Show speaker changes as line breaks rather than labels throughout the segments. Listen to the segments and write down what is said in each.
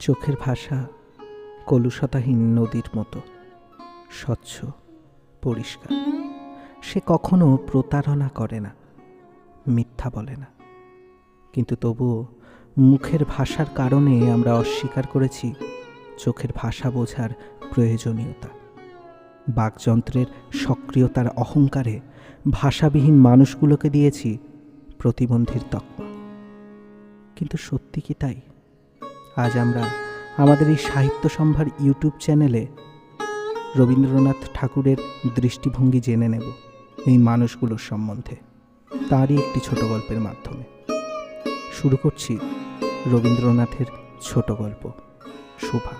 চোখের ভাষা কলুষতাহীন নদীর মতো, স্বচ্ছ, পরিষ্কার। সে কখনো প্রতারণা করে না, মিথ্যা বলে না। কিন্তু তবুও মুখের ভাষার কারণে আমরা অস্বীকার করেছি চোখের ভাষা বোঝার প্রয়োজনীয়তা। বাকযন্ত্রের সক্রিয়তার অহংকারে ভাষাবিহীন মানুষগুলোকে দিয়েছি প্রতিবন্ধীর তকমা। কিন্তু সত্যি কি তাই? আজ আমরা আমাদের এই সাহিত্য সম্ভার ইউটিউব চ্যানেলে রবীন্দ্রনাথ ঠাকুরের দৃষ্টিভঙ্গি জেনে নেব এই মানুষগুলোর সম্বন্ধে। তারই একটি ছোট গল্পের মাধ্যমে। শুরু করছি রবীন্দ্রনাথের ছোট গল্প, শোভা।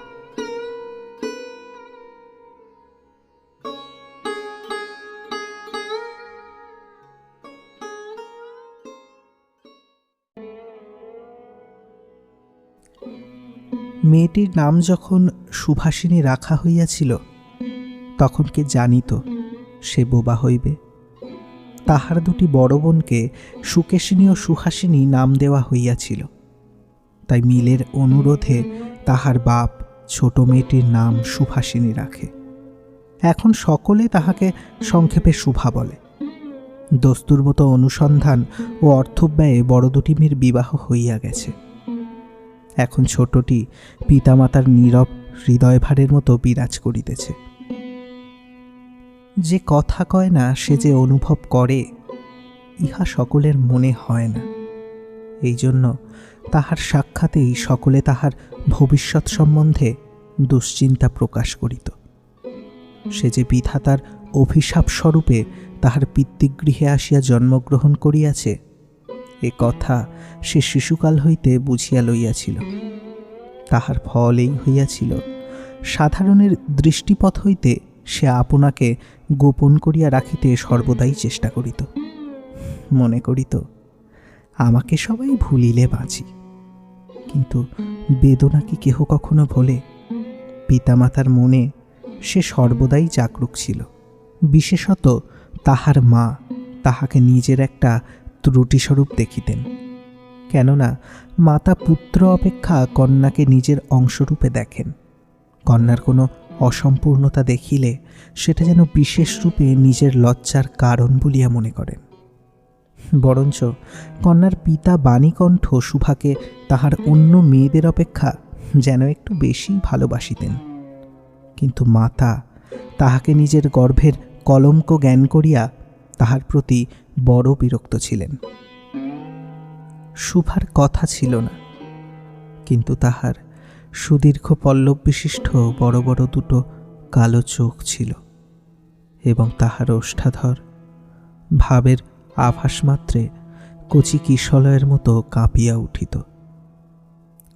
মেয়েটির নাম যখন সুভাষিনী রাখা হইয়াছিল, তখন কে জানিত সে বোবা হইবে। তাহার দুটি বড় বোনকে সুকেশিনী ও সুহাসিনী নাম দেওয়া হইয়াছিল। তাই মিলের অনুরোধে তাহার বাপ ছোট মেয়েটির নাম সুভাষিনী রাখে। এখন সকলে তাহাকে সংক্ষেপে শুভা বলে। দস্তুর মতো অনুসন্ধান ও অর্থব্যয়ে বড় দুটি মেয়ের বিবাহ হইয়া গেছে। এখন ছোটটি পিতামাতার নীরব হৃদয়ভারের মতো বিরাজ করিতেছে। যে কথা কয় না, সে যে অনুভব করে, ইহা সকলের মনে হয় না। এই জন্য তাহার সাক্ষাতেই সকলে তাহার ভবিষ্যৎ সম্বন্ধে দুশ্চিন্তা প্রকাশ করিত। সে যে বিধাতার অভিশাপ স্বরূপে তাহার পিতৃগৃহে আসিয়া জন্মগ্রহণ করিয়াছে এ কথা সে শিশুকাল হইতে বুঝিয়া লইয়াছিল। তাহার ফল এই হইয়াছিল, সাধারণের দৃষ্টিপথ হইতে সে আপনাকে গোপন করিয়া রাখিতে সর্বদাই চেষ্টা করিত। মনে করিত, আমাকে সবাই ভুলিলে বাঁচি। কিন্তু বেদনা কি কেহ কখনো ভোলে? পিতামাতার মনে সে সর্বদাই জাগরুক ছিল। বিশেষত তাহার মা, তাহাকে নিজের একটা ত্রুটিস্বরূপ দেখিতেন। কেননা মাতা পুত্র অপেক্ষা কন্যাকে নিজের অংশরূপে দেখেন। কন্যার কোনো অসম্পূর্ণতা দেখিলে সেটা যেন বিশেষ রূপে নিজের লজ্জার কারণ বলিয়া মনে করেন। বরঞ্চ কন্যার পিতা বাণীকণ্ঠ সুভাকে তাহার অন্য মেয়েদের অপেক্ষা যেন একটু বেশি ভালোবাসিতেন। কিন্তু মাতা তাহাকে নিজের গর্ভের কলঙ্ক জ্ঞান করিয়া তাহার প্রতি বড় বিরক্ত ছিলেন। শুভার কথা ছিল না, কিন্তু তাহার সুদীর্ঘ পল্লব বিশিষ্ট বড় বড় দুটো কালো চোখ ছিল এবং তাহার ওষ্ঠাধর ভাবের আভাস মাত্রে কচি কিশলয়ের মতো কাঁপিয়া উঠিত।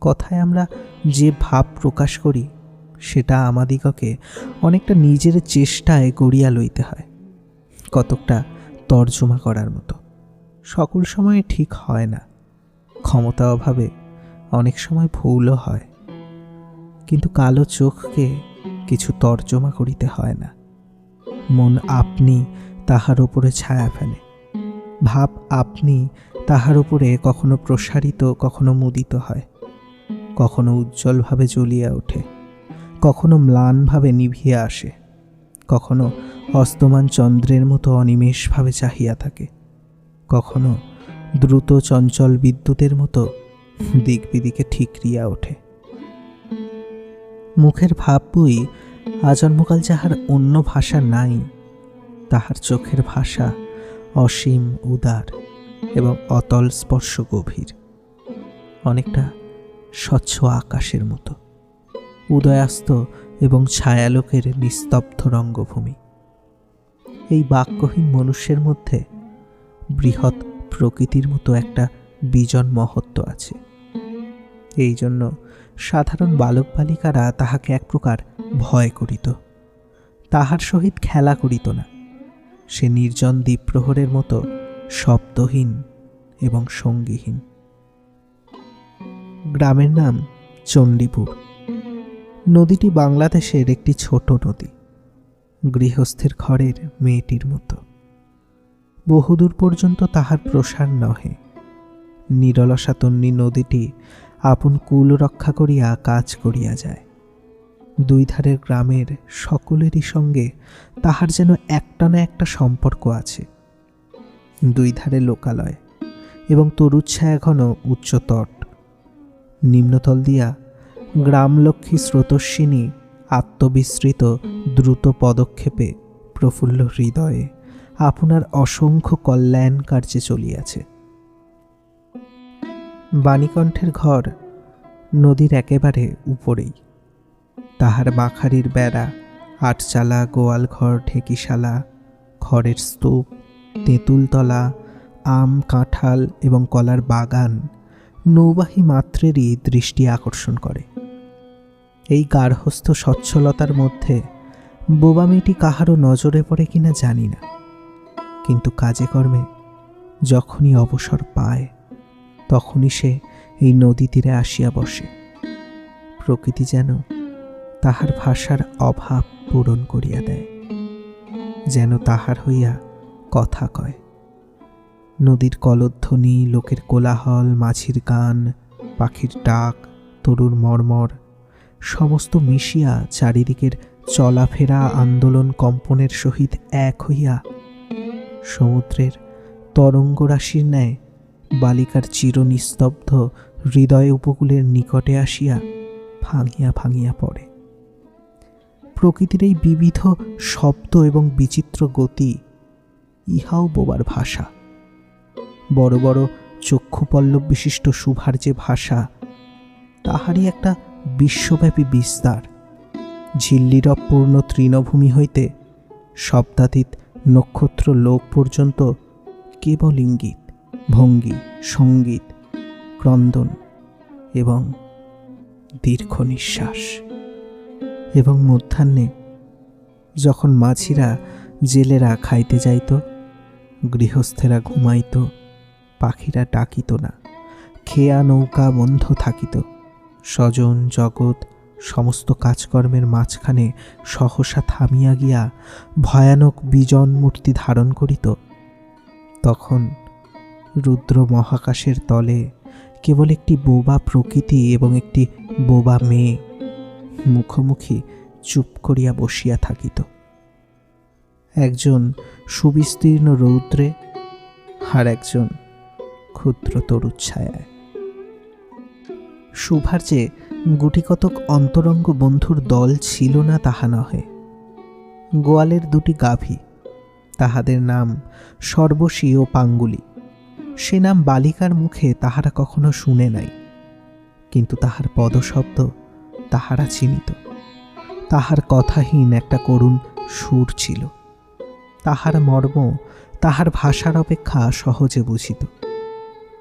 কথায় আমরা যে ভাব প্রকাশ করি, সেটা আমাদিগকে অনেকটা নিজের চেষ্টায় গড়িয়া লইতে হয়। কতকটা তর্জমা করার মতো। সকল সময়ে ঠিক হয় না। ক্ষমতা অভাবে অনেক সময় ভুলও হয়। কিন্তু কালো চোখকে কিছু তর্জমা করিতে হয় না। মন আপনি তাহার উপরে ছায়া ফেলে। ভাব আপনি তাহার উপরে কখনো প্রসারিত, কখনো মুদিত হয়। কখনো উজ্জ্বলভাবে জ্বলিয়া ওঠে। কখনো ম্লানভাবে নিভিয়া আসে। কখনো অস্তমান চন্দ্রের মতো অনিমেষভাবে চাহিয়া থাকে। কখনো দ্রুত চঞ্চল বিদ্যুতের মতো দিক বিদিকে ঠিকরিয়া ওঠে। মুখের ভাব বই আজন্মকাল যাহার অন্য ভাষা নাই, তাহার চোখের ভাষা অসীম উদার এবং অতল স্পর্শ গভীর, অনেকটা স্বচ্ছ আকাশের মতো, উদয়াস্ত এবং ছায়ালোকের নিস্তব্ধ রঙ্গভূমি। এই বাক্যহীন মনুষ্যের মধ্যে বৃহৎ প্রকৃতির মতো একটা বিজন মহত্ব আছে। এই জন্য সাধারণ বালক বালিকারা তাহাকে এক প্রকার ভয় করিত। তাহার সহিত খেলা করিত না। সে নির্জন দ্বীপ্রহরের মতো শব্দহীন এবং সঙ্গীহীন। গ্রামের নাম চণ্ডীপুর। নদীটি বাংলাদেশের একটি ছোট নদী। গৃহস্থের ঘরের মেয়েটির মতো। বহুদূর পর্যন্ত তাহার প্রসার নহে। নিরলসা তন্নি নদীটি আপন কুল রক্ষা করিয়া কাজ করিয়া যায়। দুই ধারের গ্রামের সকলেরই সঙ্গে তাহার যেন একটা না একটা সম্পর্ক আছে। দুই ধারে লোকালয় এবং তরুচ্ছায়া ঘন উচ্চতট নিম্নতল দিয়া গ্রামলক্ষ্মী স্রোতস্বিনী আত্মবিস্মৃত দ্রুত পদক্ষেপে প্রফুল্ল হৃদয়ে আপনার অসংখ্য কল্যাণ কার্যে চলিয়াছে। বাণীকণ্ঠের ঘর নদীর একেবারে উপরেই। তাহার বাখারির বেড়া, আটচালা গোয়াল ঘর ঢেকিশালা, খড়ের স্তূপ, তেঁতুলতলা, আম, কাঁঠাল এবং কলার বাগান নৌবাহী মাত্রেরই দৃষ্টি আকর্ষণ করে। এই গার্হস্থ স্বচ্ছলতার মধ্যে বোবা মেয়েটি কাহারও নজরে পড়ে কিনা জানি না। কিন্তু কাজে কর্মে যখনই অবসর পায়, তখনই সে এই নদী তীরে আসিয়া বসে। প্রকৃতি যেন তাহার ভাষার অভাব পূরণ করিয়া দেয়, যেন তাহার হইয়া কথা কয়। নদীর কলধ্বনি, লোকের কোলাহল, মাছির গান, পাখির ডাক, তরুর মর্মর সমস্ত মিশিয়া চারিদিকের চলাফেরা আন্দোলন কম্পনের সহিত এক হইয়া সমুদ্রের তরঙ্গরাশির ন্যায় বালিকার চিরনিস্তব্ধ হৃদয় উপকূলের নিকটে আসিয়া ভাঙিয়া ভাঙিয়া পড়ে। প্রকৃতির এই বিবিধ শব্দ এবং বিচিত্র গতি ইহাও বোবার ভাষা। বড় বড় চক্ষুপল্লব বিশিষ্ট সুভার যে ভাষা, তাহারই একটা বিশ্বব্যাপী বিস্তার। ঝিল্লিরপূর্ণ তৃণভূমি হইতে শব্দাতীত নক্ষত্র লোক পর্যন্ত কেবল ইঙ্গিত, ভঙ্গি, সংগীত, ক্রন্দন এবং দীর্ঘ নিঃশ্বাস। এবং মধ্যাহ্নে যখন মাছিরা জেলেরা খাইতে যাইত, গৃহস্থেরা ঘুমাইত, পাখিরা ডাকিত না, খেয়া নৌকা বন্ধ থাকিত। স্বজন, জগৎ, সমস্ত কাজকর্মের মাঝখানে সহসা থামিয়া গিয়া ভয়ানক বিজন মূর্তি ধারণ করিত। তখন রুদ্র মহাকাশের তলে কেবল একটি বোবা প্রকৃতি এবং একটি বোবা মেয়ে মুখোমুখি চুপ করিয়া বসিয়া থাকিত। একজন সুবিস্তীর্ণ রৌদ্রে আর একজন ক্ষুদ্র তরুচ্ছায়ায়। শুভার যে গুটিকতক অন্তরঙ্গ বন্ধুর দল ছিল না, তাহা নহে। গোয়ালের দুটি গাভী, তাহাদের নাম সর্বশী ও পাঙ্গুলি। সে নাম বালিকার মুখে তাহারা কখনো শুনে নাই, কিন্তু তাহার পদশব্দ তাহারা চিনিত। তাহার কথাহীন একটা করুণ সুর ছিল। তাহার মর্ম তাহার ভাষার অপেক্ষা সহজে বুঝিত।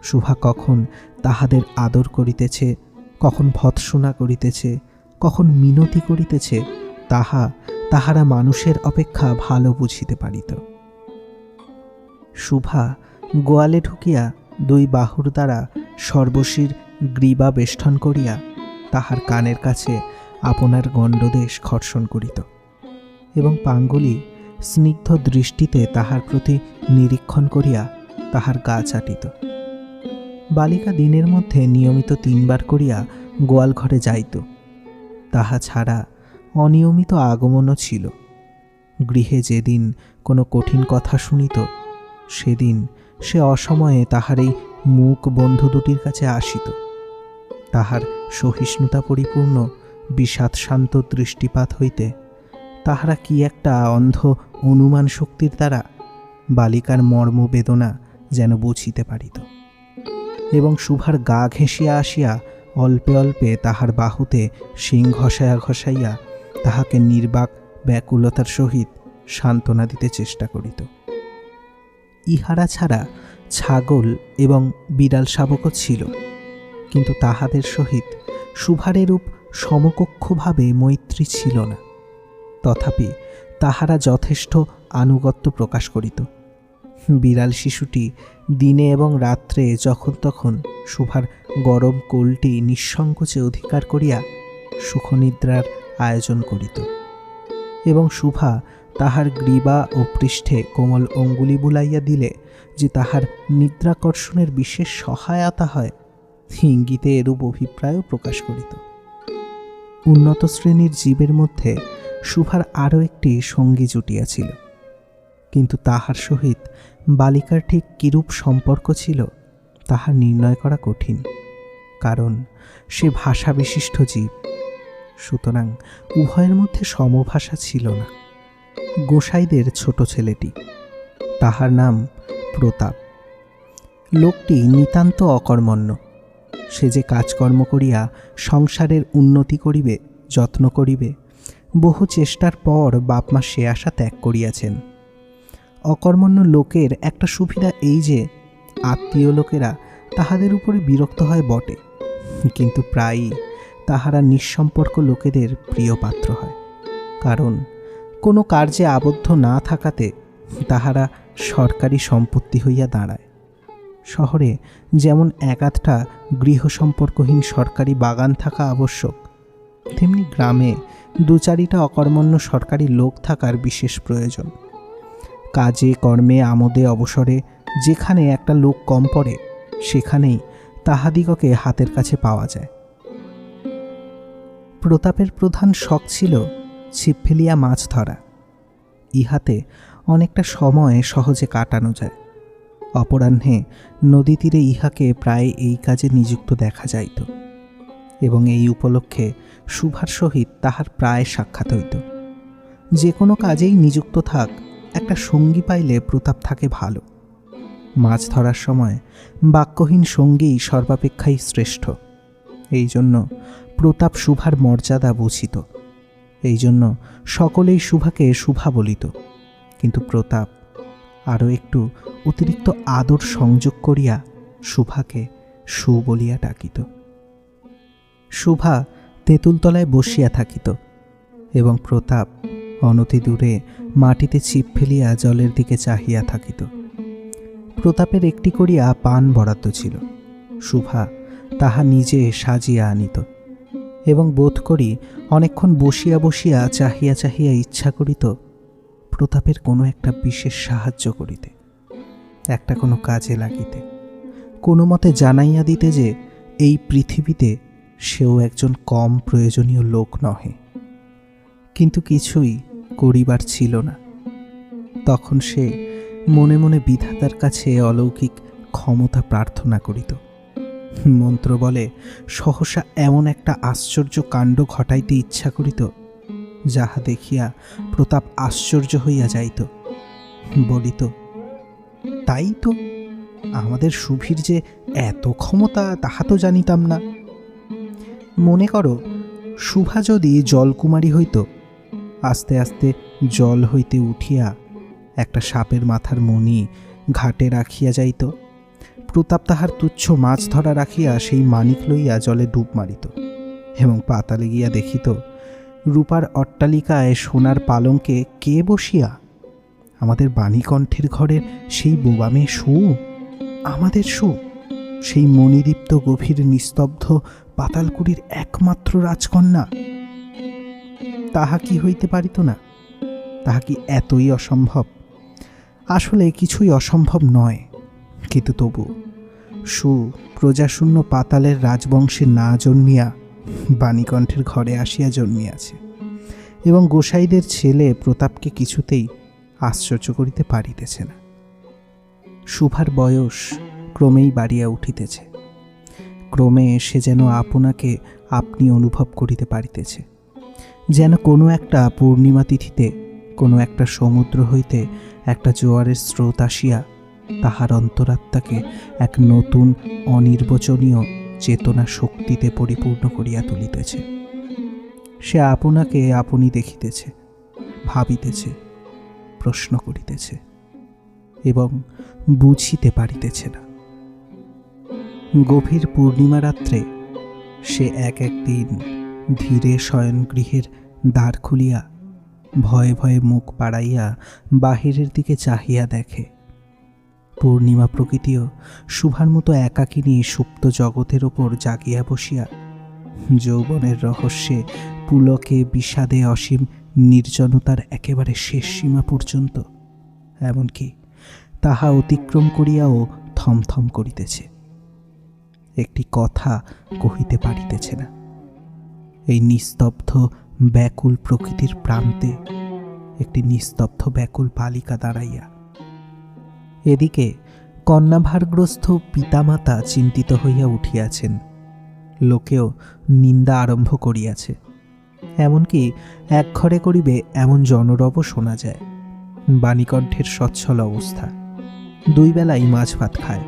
শুভা কখন তাহাদের আদর করিতেছে, কখন ভৎসনা করিতেছে, কখন মিনতি করিতেছে, তাহা তাহারা মানুষের অপেক্ষা ভালো বুঝিতে পারিত। শুভা গোয়ালে ঢুকিয়া দুই বাহুর দ্বারা সর্বশীর গ্রীবা বেষ্টন করিয়া তাহার কানের কাছে আপনার গণ্ডদেশ খর্ষণ করিত এবং পাঙ্গুলি স্নিগ্ধ দৃষ্টিতে তাহার প্রতি নিরীক্ষণ করিয়া তাহার গা চাটিত। বালিকা দিনের মধ্যে নিয়মিত তিনবার করিয়া গোয়াল ঘরে যাইত। তাহা ছাড়া অনিয়মিত আগমনও ছিল। গৃহে যেদিন কোনো কঠিন কথা শুনিত, সেদিন সে অসময়ে তাহার এই মুখ বন্ধু দুটির কাছে আসিত। তাহার সহিষ্ণুতা পরিপূর্ণ, বিষাদ শান্ত দৃষ্টিপাত হইতে তাহারা কি একটা অন্ধ অনুমান শক্তির দ্বারা বালিকার মর্ম বেদনা যেন বুঝিতে পারিত। এবং শুভার গা ঘেঁষিয়া আসিয়া অল্পে অল্পে তাহার বাহুতে শিং ঘষাইয়া ঘষাইয়া তাহাকে নির্বাক ব্যাকুলতার সহিত সান্ত্বনা দিতে চেষ্টা করিত। ইহারা ছাড়া ছাগল এবং বিড়াল শাবকও ছিল, কিন্তু তাহাদের সহিত শুভারেরূপ সমকক্ষভাবে মৈত্রী ছিল না। তথাপি তাহারা যথেষ্ট আনুগত্য প্রকাশ করিত। বিড়াল শিশুটি দিনে এবং রাত্রে যখন তখন শুভার গরম কোলটি নিঃসংকোচে অধিকার করিয়া সুখনিদ্রার আয়োজন করিত। এবং শুভা তাহার গ্রীবা ও পৃষ্ঠে কোমল অঙ্গুলি বুলাইয়া দিলে যে তাহার নিদ্রাকর্ষণের বিশেষ সহায়তা হয়, ইঙ্গিতে এরূপ অভিপ্রায়ও প্রকাশ করিত। উন্নত শ্রেণির জীবের মধ্যে শুভার আরও একটি সঙ্গী জুটিয়াছিল। কিন্তু তাহার সহিত বালিকার ঠিক কিরূপ সম্পর্ক ছিল, তাহা নির্ণয় করা কঠিন, কারণ সে ভাষা বিশিষ্ট জীব। সুতরাং উভয়ের মধ্যে সমভাষা ছিল না। গোসাইদের ছোট ছেলেটি, তাহার নাম প্রতাপ। লোকটি নিতান্ত অকর্মণ্য। সে যে কাজকর্ম করিয়া সংসারের উন্নতি করিবে, যত্ন করিবে, বহু চেষ্টার পর বাপমা সে আশা ত্যাগ করিয়াছেন। অকর্মণ্য লোকের একটা সুবিধা এই যে, আত্মীয় লোকেরা তাহাদের উপরে বিরক্ত হয় বটে। কিন্তু প্রায়ই তাহারা নিঃসম্পর্ক লোকেদের প্রিয় পাত্র হয়। কারণ কোনো কার্যে আবদ্ধ না থাকাতে তাহারা সরকারি সম্পত্তি হইয়া দাঁড়ায়। শহরে যেমন এক আধটা গৃহ সম্পর্কহীন সরকারি বাগান থাকা আবশ্যক, তেমনি গ্রামে দু চারিটা অকর্মণ্য সরকারি লোক থাকার বিশেষ প্রয়োজন। কাজে, কর্মে, আমোদে, অবসরে, যেখানে একটা লোক কম পড়ে, সেখানেই তাহাদিগকে হাতের কাছে পাওয়া যায়। প্রতাপের প্রধান শখ ছিল ছিপ ফেলিয়া মাছ ধরা। ইহাতে অনেকটা সময় সহজে কাটানো যায়। অপরাহ্নে নদী তীরে ইহাকে প্রায় এই কাজে নিযুক্ত দেখা যাইত এবং এই উপলক্ষে সুভার সহিত তাহার প্রায় সাক্ষাৎ হইত। যে কোনো কাজেই নিযুক্ত থাক একটা সঙ্গী পাইলে প্রতাপ থাকে ভালো। মাছ ধরার সময় বাক্যহীন সঙ্গীই সর্বাপেক্ষাই শ্রেষ্ঠ। এই জন্য প্রতাপ শুভার মর্যাদা বুঝিত। এই জন্য সকলেই শুভাকে শুভা বলিত। কিন্তু প্রতাপ আরও একটু অতিরিক্ত আদর সংযোগ করিয়া শুভাকে সু বলিয়া ডাকিত। শুভা তেঁতুলতলায় বসিয়া থাকিত এবং প্রতাপ অনতি দূরে মাটিতে ছিপ ফেলিয়া জলের দিকে চাহিয়া থাকিত। প্রতাপের একটি করিয়া পান বরাদ্দ ছিল। শুভা তাহা নিজে সাজিয়া আনিত এবং বোধ করি অনেকক্ষণ বসিয়া বসিয়া চাহিয়া চাহিয়া ইচ্ছা করিত প্রতাপের কোনো একটা বিশেষ সাহায্য করিতে। একটা কোনো কাজে লাগিতে। কোনো মতে জানাইয়া দিতে যে এই পৃথিবীতে সেও একজন কম প্রয়োজনীয় লোক নহে। কিন্তু কিছুই করিবার ছিল না। তখন সে মনে মনে বিধাতার কাছে অলৌকিক ক্ষমতা প্রার্থনা করিত। মন্ত্র বলে, সহসা এমন একটা আশ্চর্য কাণ্ড ঘটাইতে ইচ্ছা করিত, যাহা দেখিয়া প্রতাপ আশ্চর্য হইয়া যাইত। বলিত, তাই তো, আমাদের সুভীর যে এত ক্ষমতা, তাহা তো জানিতাম না। মনে করো শুভা যদি জলকুমারী হইত আস্তে আস্তে জল হইতে উঠিয়া একটা সাপের মাথার মণি ঘাটে রাখিয়া যাইত। প্রতাপ তাহার তুচ্ছ মাছ ধরা রাখিয়া সেই মানিক লইয়া জলে ডুব মারিত এবং পাতালে গিয়া দেখিত, রূপার অট্টালিকায় সোনার পালঙ্কে কে বসিয়া? আমাদের বাণীকণ্ঠের ঘরের সেই বোবামে সু? আমাদের সু? সেই মণিদীপ্ত গভীর নিস্তব্ধ পাতালকুড়ির একমাত্র রাজকন্যা? তাহা কি হইতে পারিত না? তাহা কি এতই অসম্ভব? আসলে কিছুই অসম্ভব নয়। কিন্তু তবু সু প্রজাশূন্য পাতালের রাজবংশে না জন্মিয়া বাণীকণ্ঠের ঘরে আসিয়া জন্মিয়াছে এবং গোসাইদের ছেলে প্রতাপকে কিছুতেই আশ্চর্য করিতে পারিতেছে না। শুভার বয়স ক্রমেই বাড়িয়া উঠিতেছে। ক্রমে সে যেন আপনাকে আপনি অনুভব করিতে পারিতেছে। যেন কোনো একটা পূর্ণিমা তিথিতে, কোনো একটা সমুদ্র হইতে একটা জোয়ারের স্রোত আসিয়া তাহার অন্তরাত্মাকে এক নতুন অনির্বচনীয় চেতনা শক্তিতে পরিপূর্ণ করিয়া তুলিতেছে। সে আপনাকে আপনি দেখিতেছে, ভাবিতেছে, প্রশ্ন করিতেছে এবং বুঝিতে পারিতেছে না। গভীর পূর্ণিমা রাত্রে সে এক একদিন ধীরে শয়নগৃহের দ্বার খুলিয়া ভয়ে ভয়ে মুখ পাড়াইয়া বাহিরের দিকে চাহিয়া দেখে। পূর্ণিমা প্রকৃতিও শুভার মতো একাকিনী সুপ্ত জগতের ওপর জাগিয়া বসিয়া যৌবনের রহস্যে পুলকে, বিষাদে অসীম নির্জনতার একেবারে শেষ সীমা পর্যন্ত, এমনকি তাহা অতিক্রম করিয়াও থমথম করিতেছে। একটি কথা কহিতে পারিতেছে না। এই নিস্তব্ধ ব্যাকুল প্রকৃতির প্রান্তে একটি নিস্তব্ধ ব্যাকুল বালিকা দাঁড়াইয়া। এদিকে কন্যাভারগ্রস্ত পিতামাতা চিন্তিত হইয়া উঠিয়াছেন। লোকেও নিন্দা আরম্ভ করিয়াছে। এমনকি এক ঘরে করিবে এমন জনরব শোনা যায়। বাণীকণ্ঠের সচ্ছল অবস্থা। দুই বেলাই মাছ ভাত খায়,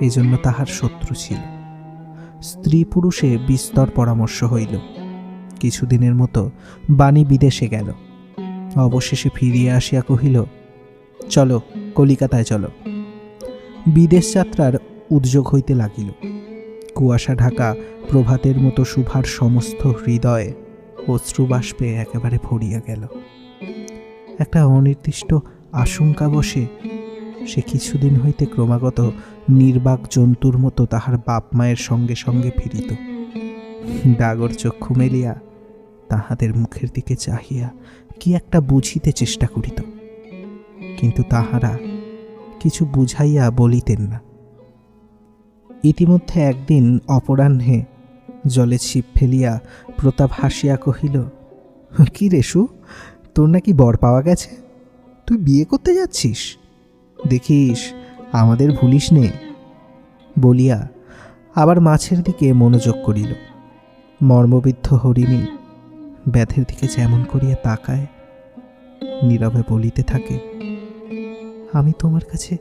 এজন্য তাহার শত্রু ছিল। স্ত্রী পুরুষে বিস্তর পরামর্শ হইল কিছুদিনের মতো বাণী বিদেশে গেল। অবশেষে ফিরিয়া আসিয়া কহিল, চলো, কলিকাতায় চলো। বিদেশ যাত্রার উদ্যোগ হইতে লাগিল। কুয়াশা ঢাকা প্রভাতের মতো শুভার সমস্ত হৃদয়ে অশ্রুবাষ্পে একেবারে ভরিয়া গেল। একটা অনির্দিষ্ট আশঙ্কা বসে সে কিছুদিন হইতে ক্রমাগত নির্বাক জন্তুর মতো তাহার বাপ মায়ের সঙ্গে সঙ্গে ফিরিত। ডাগর চক্ষু মেলিয়া তাহাদের মুখের দিকে চাহিয়া কি একটা বুঝিতে চেষ্টা করিত। কিন্তু তাহারা কিছু বুঝাইয়া বলিতেন না। ইতিমধ্যে একদিন অপরাহ্নে জলে ছিপ ফেলিয়া প্রতাপ হাসিয়া কহিল, কি রেশু তোর নাকি বর পাওয়া গেছে? তুই বিয়ে করতে যাচ্ছিস? দেখিস, আমাদের ভুলিস নে। বলিয়া আবার মাছের দিকে মনোযোগ করিল। মর্মবিদ্ধ হরিণী ব্যাধের দিকে যেমন করিয়া তাকায়, নীরবে বলিতে থাকে, আমি তোমার কাছে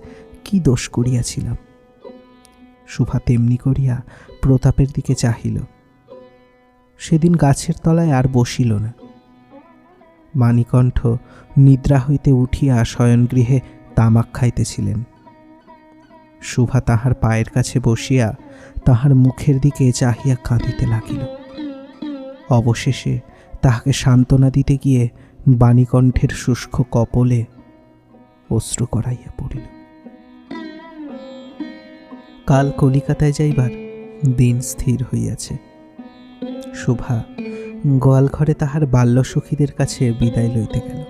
কি দোষ করিয়াছিলাম? শুভা তেমনি করিয়া প্রতাপের দিকে চাহিল। সেদিন গাছের তলায় আর বসিল না। মানিকণ্ঠ নিদ্রা হইতে উঠিয়া শয়নগৃহে তামাক খাইতেছিলেন। শুভা তাহার পায়ের কাছে বসিয়া তাহার মুখের দিকে চাহিয়া কাঁদিতে লাগিল। অবশেষে তাহাকে সান্ত্বনা দিতে গিয়ে বাণীকণ্ঠের শুষ্ক কপলে অশ্রু করাইয়া পড়িল। কাল কলিকাতায় যাইবার দিন স্থির হইয়াছে। শুভা, গোয়ালঘরে তাহার বাল্যসখীদের কাছে বিদায় লইতে গেল।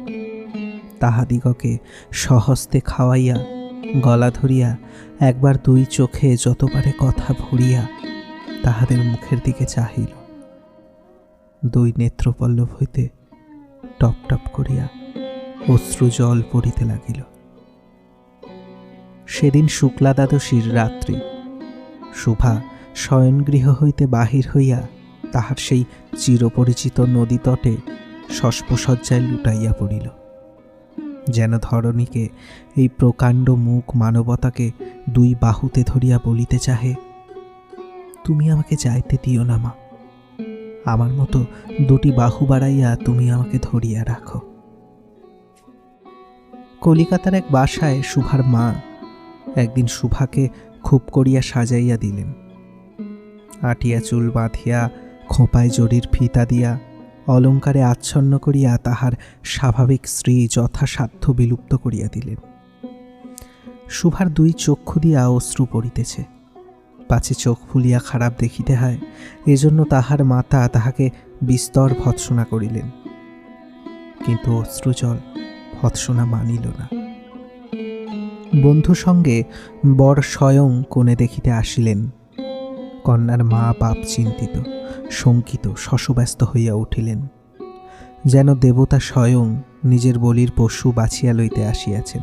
তাহাদিগকে সহস্তে খাওয়াইয়া, গলা ধরিয়া, একবার দুই চোখে যতবারে কথা ভরিয়া তাহাদের মুখের দিকে চাহিল। দুই নেত্রপল্লব হইতে টপ টপ করিয়া অশ্রু জল পড়িতে লাগিল। সেদিন শুক্লা দ্বাদশীর রাত্রি। শুভা শয়নগৃহ হইতে বাহির হইয়া তাহার সেই চিরপরিচিত নদী তটে শস্পসজ্জায় লুটাইয়া পড়িল। যেন ধরণীকে এই প্রকাণ্ড মুখ মানবতাকে দুই বাহুতে ধরিয়া বলিতে চাহে, তুমি আমাকে যাইতে দিও না মা। আমার মতো দুটি বাহু বাড়াইয়া তুমি আমাকে ধরিয়া রাখো। কলিকাতার এক বাসায় শুভার মা একদিন শুভাকে খুব করিয়া সাজাইয়া দিলেন। আটিয়া চুল বাঁধিয়া, খোঁপায় জরির ফিতা দিয়া, অলঙ্কারে আচ্ছন্ন করিয়া তাহার স্বাভাবিক স্ত্রী যথাসাধ্য বিলুপ্ত করিয়া দিলেন। শুভার দুই চক্ষু দিয়া অশ্রু পড়িতেছে। পাছে চোখ ফুলিয়া খারাপ দেখিতে হয়, এজন্য তাহার মাতা তাহাকে বিস্তর ভৎসনা করিলেন। কিন্তু অশ্রুজল ভৎসনা মানিল না। বন্ধু সঙ্গে বর স্বয়ং কোণে দেখিতে আসিলেন। কন্যার মা বাপ চিন্তিত, শঙ্কিত, শশব্যস্ত হইয়া উঠিলেন। যেন দেবতা স্বয়ং নিজের বলির পশু বাছিয়া লইতে আসিয়াছেন।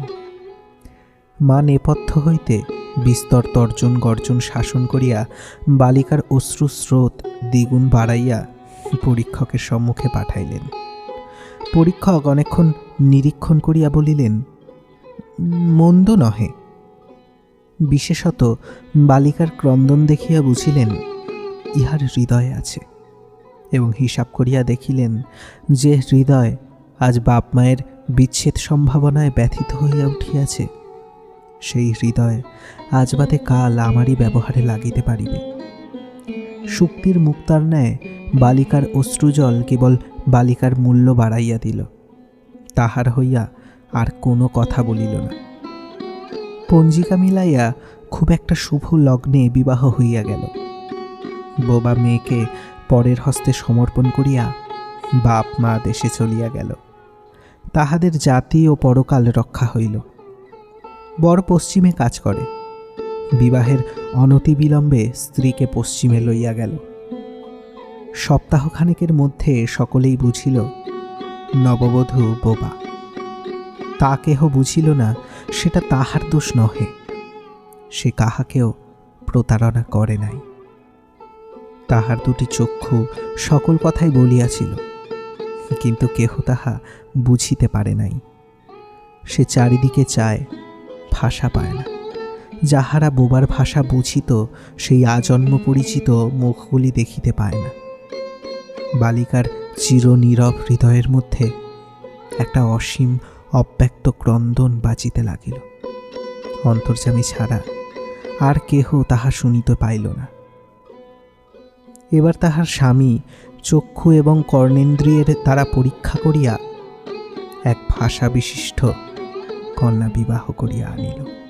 মা নেপথ্য হইতে বিস্তর তর্জন গর্জন শাসন করিয়া বালিকার অশ্রুস্রোত দ্বিগুণ বাড়াইয়া পরীক্ষকের সম্মুখে পাঠাইলেন। পরীক্ষক অনেকক্ষণ নিরীক্ষণ করিয়া বলিলেন, মন্দ নহে। বিশেষত বালিকার ক্রন্দন দেখিয়া বুঝিলেন, ইহার হৃদয় আছে। এবং হিসাব করিয়া দেখিলেন যে হৃদয় আজ বাপ মায়ের বিচ্ছেদ সম্ভাবনায় ব্যথিত হইয়া উঠিয়াছে। সেই হৃদয় আজ বাদে কাল আমারই ব্যবহারে লাগিতে পারিবে। শুক্তির মুক্তার ন্যায় বালিকার অশ্রুজল কেবল বালিকার মূল্য বাড়াইয়া দিল। তাহার হইয়া আর কোনো কথা বলিল না। পঞ্জিকা মিলাইয়া খুব একটা শুভ লগ্নে বিবাহ হইয়া গেল। বোবা মেয়েকে পরের হস্তে সমর্পণ করিয়া বাপ মা দেশে চলিয়া গেল। তাহাদের জাতি ও পরকাল রক্ষা হইল। বড় পশ্চিমে কাজ করে। বিবাহের অনতিবিলম্বে স্ত্রীকে পশ্চিমে লইয়া গেল। সপ্তাহখানেকের মধ্যে সকলেই বুঝিল, নববধূ বোবা। তা কেহ বুঝিল না, সেটা তাহার দোষ নহে। সে কাহাকেও প্রতারণা করে নাই। তাহার দুটি চক্ষু সকল কথাই বলিয়াছিল, কিন্তু কেহ তাহা বুঝিতে পারে নাই। সে চারিদিকে চায় ভাষা পায় না। যাহারা বোবার ভাষা বুঝিত, সেই আজন্ম পরিচিত মুখগুলি দেখিতে পায় না। বালিকার চির নীরব হৃদয়ের মধ্যে একটা অসীম অব্যক্ত ক্রন্দন বাজিতে লাগিল। অন্তর্যামী ছাড়া আর কেহ তাহা শুনিতে পাইল না। এবার তাহার স্বামী চক্ষু এবং কর্ণেন্দ্রিয়ের দ্বারা পরীক্ষা করিয়া এক ভাষা বিশিষ্ট কন্যা বিবাহ করিয়া আনিল